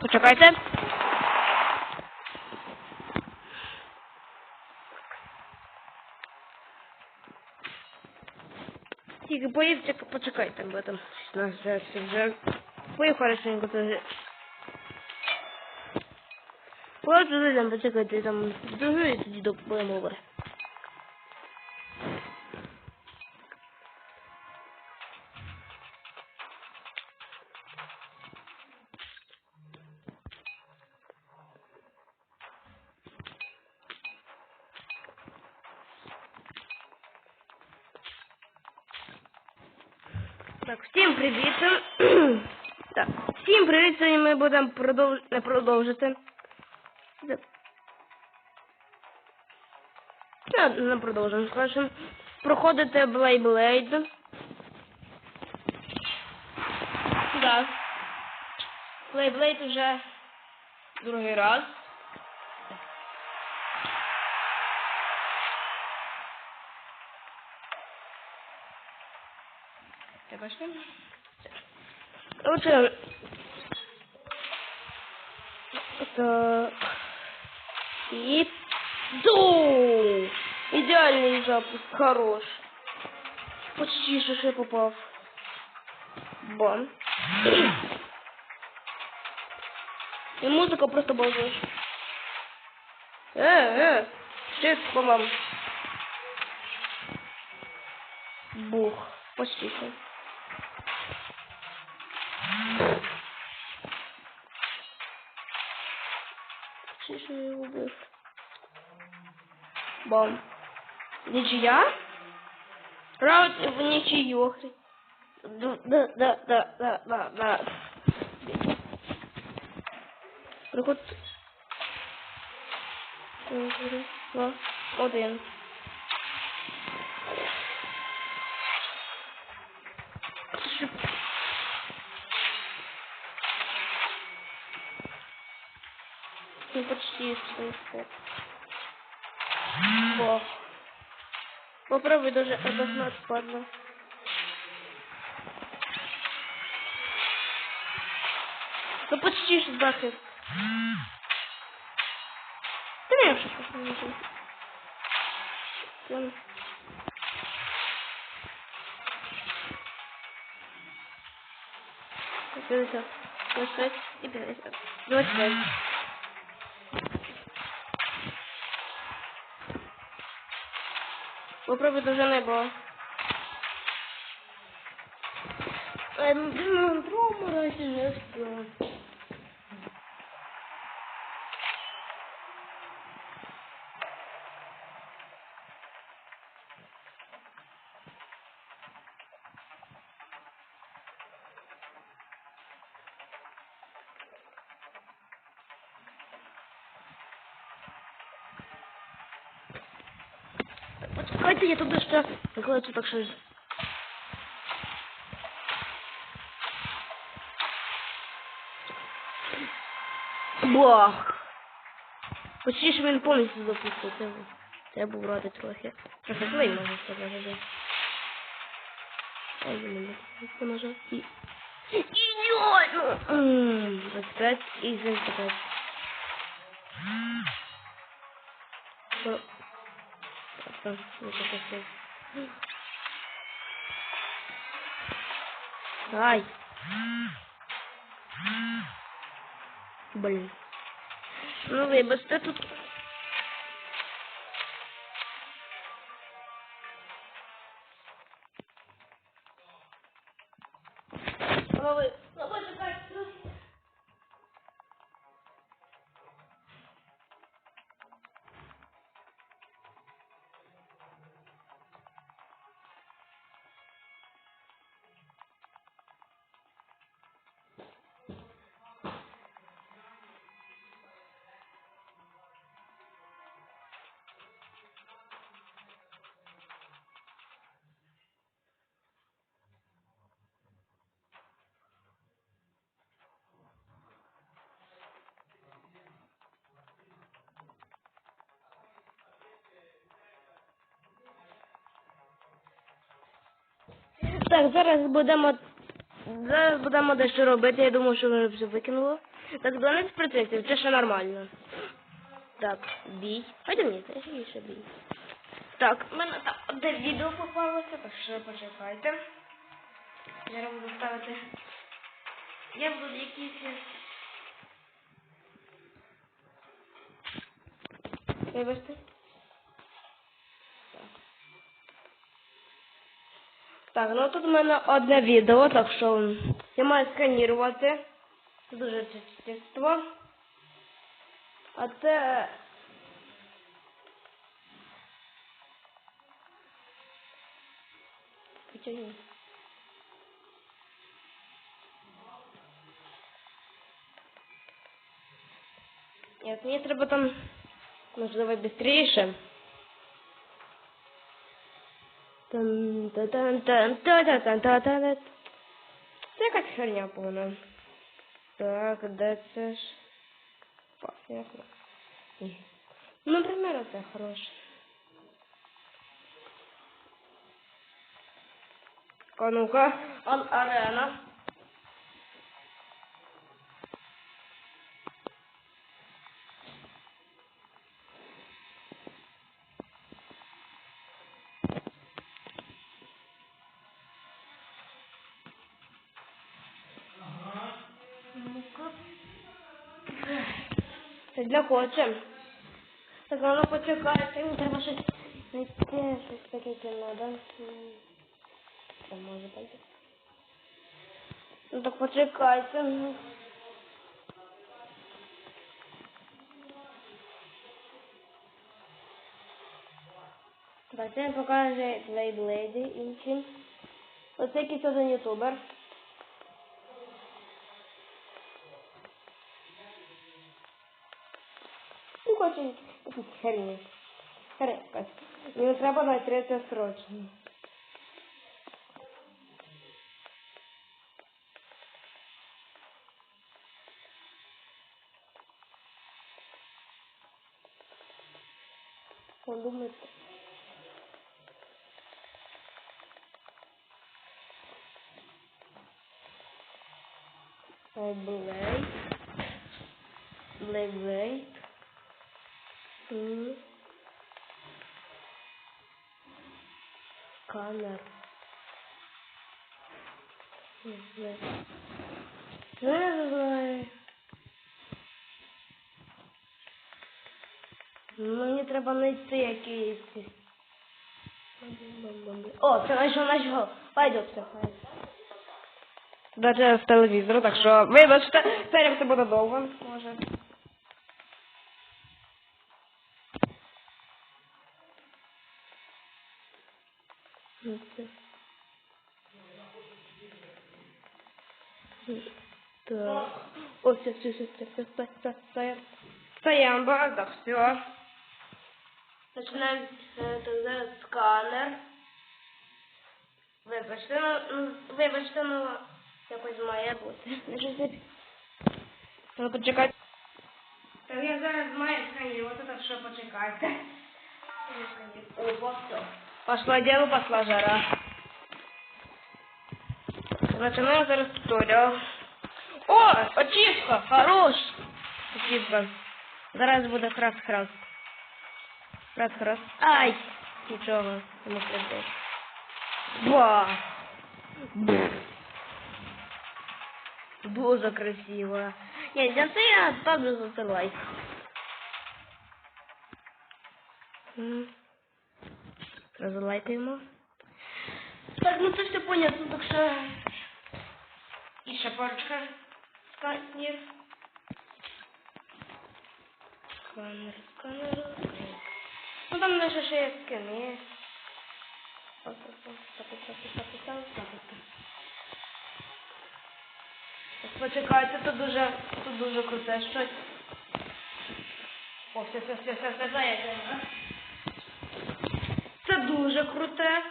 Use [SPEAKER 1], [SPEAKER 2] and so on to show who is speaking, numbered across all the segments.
[SPEAKER 1] Почекайте. Тільки поїдьте, почекайте, бо там 16 версій вже. Поїв хорошенько теж. Просто зайдемо, почекайте, там другий тоді до перемови. Всім привіт. Сьогодні ми будемо продовж... не продовжити. Де- Ну, не продовжимо, скажемо. Проходити Blade. Да. Blade вже другий раз. Ти бачиш? Отже. Так. І ду! Ідеальний запуск, хорош. Почти що ще попав. Бам. І музика просто балдеж. Е, е, ще по вам. Бух. Почти що. Бам. Нічия? Раунд в нічию. Да, да, да, да, да, да. Приход. Два, один. Ну, почти что Вов. Попробуй даже обогнать, падла. Ну почти что бахает. Да я уже посмотрю. Ладно. Перезап. 25 и перезап. 25. Poprawy do żonego. Ehm, drugą rękę. Не. Почекайте, я туди ще накладу так щось. Бах! Почти що він повністю запустив. Це, це був ради трохи. Трохи злий, можна сказати. Ай, блин, понажав. І... Ідіот! 25 і 25. Що? Вот это все. Ай. Блин. Ну, вибачте, тут... Голови. Так, зараз будемо зараз будемо дещо робити, я думаю, що вже все викинуло. Так, 12 процентів, це ще нормально. Так, бій. Хоча ні, це ще бій. Так, в мене там одне відео попалося, так що почекайте. Зараз буду ставити. Я буду якісь. Вибачте. Так, ну тут в мене одне відео, так що я маю сканірувати. Це дуже чистство. А це. Потягни. Нет, мені треба там, можливо, быстріше. Це якась херня повна. Так, де це ж? Понятно. Ну, например, це хороше. А ну-ка, он арена. Це для хоче. Так, воно почекайте, мені треба щось знайти, щось таке кіно, да? Це може бути. Ну так почекайте. Давайте він покаже Лейблейди інші. Оце якийсь один ютубер. Хоче херні. Херня. Йому треба на третє срочно. Блейд. Блейд, блейд. Не знаю. Мені треба знайти якийсь. О, це знайшов, знайшов. Пойдемте. Даже з телевізору, так що вибачте, серія це буде довго, може. Так. О, все, все, все, все, все, все, все, да, так, все. Так, зараз сканер. Вибачте, вибачте, ну, якось має бути. Ну, почекайте. Так, я зараз маю сканірувати, так що почекайте. Опа, все. Пошла дело, пошла жара. Починаю зараз туторіал. О, очистка, хорош! Очистка. Зараз буду крас-крас. Крас-крас. Ай! ничего, не прийде. Ба! Боже, красиво. Нет, за ты я ставлю за лайк. Mm-hmm. Сразу лайкаємо. Так, ну це все понятно, так що... І ще парочка сканер. Сканер, сканер. Ну там наші ще є скини. Почекайте, тут дуже, тут дуже круте щось. О, все, все, все, все, все, круте. Ууу. The це дуже круте.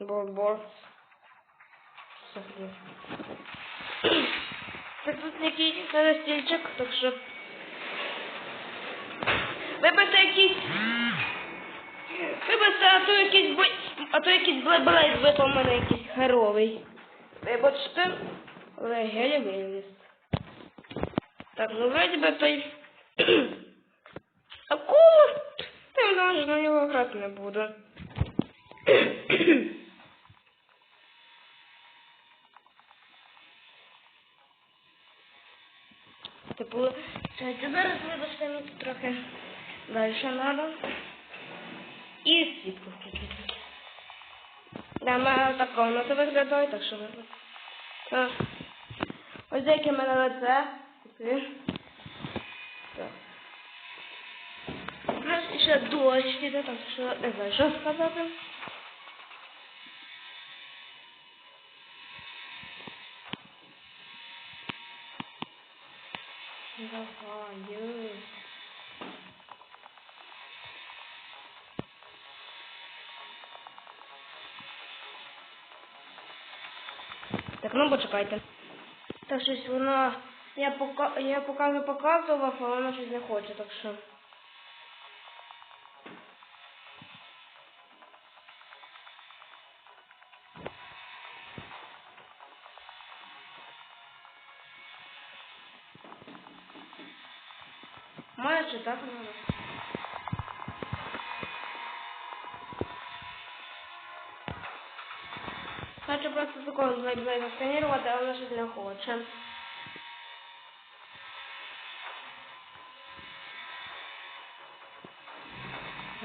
[SPEAKER 1] Борбор. Це тут якийсь стільчик, так що. Вибити якийсь. Вибачте, а то якийсь бой. А то якийсь блейблейд випав мене якийсь херовий. Вибачте. Але гелі виліз. Так, ну вроді би той. Акула! Я навіть на нього грати не буду. Типу, чекайте, зараз вибачте, мені трохи далі треба. І світло включити. Да, в мене так комната виглядає, так що. Так. Ось яке в мене лице. Нас ще дощ іде, так що не знаю, що сказати. Давай. Так, ну почекайте. Так щось вона. Я пока я показу показував, а вона щось не хоче, так що. Майже так надо. Просто такого засканірувати, а вона щось не хоче.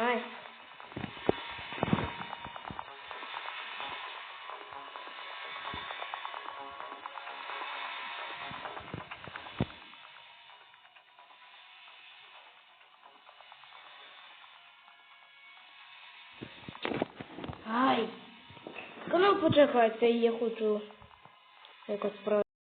[SPEAKER 1] Ай. Почекайте, я хочу якось про.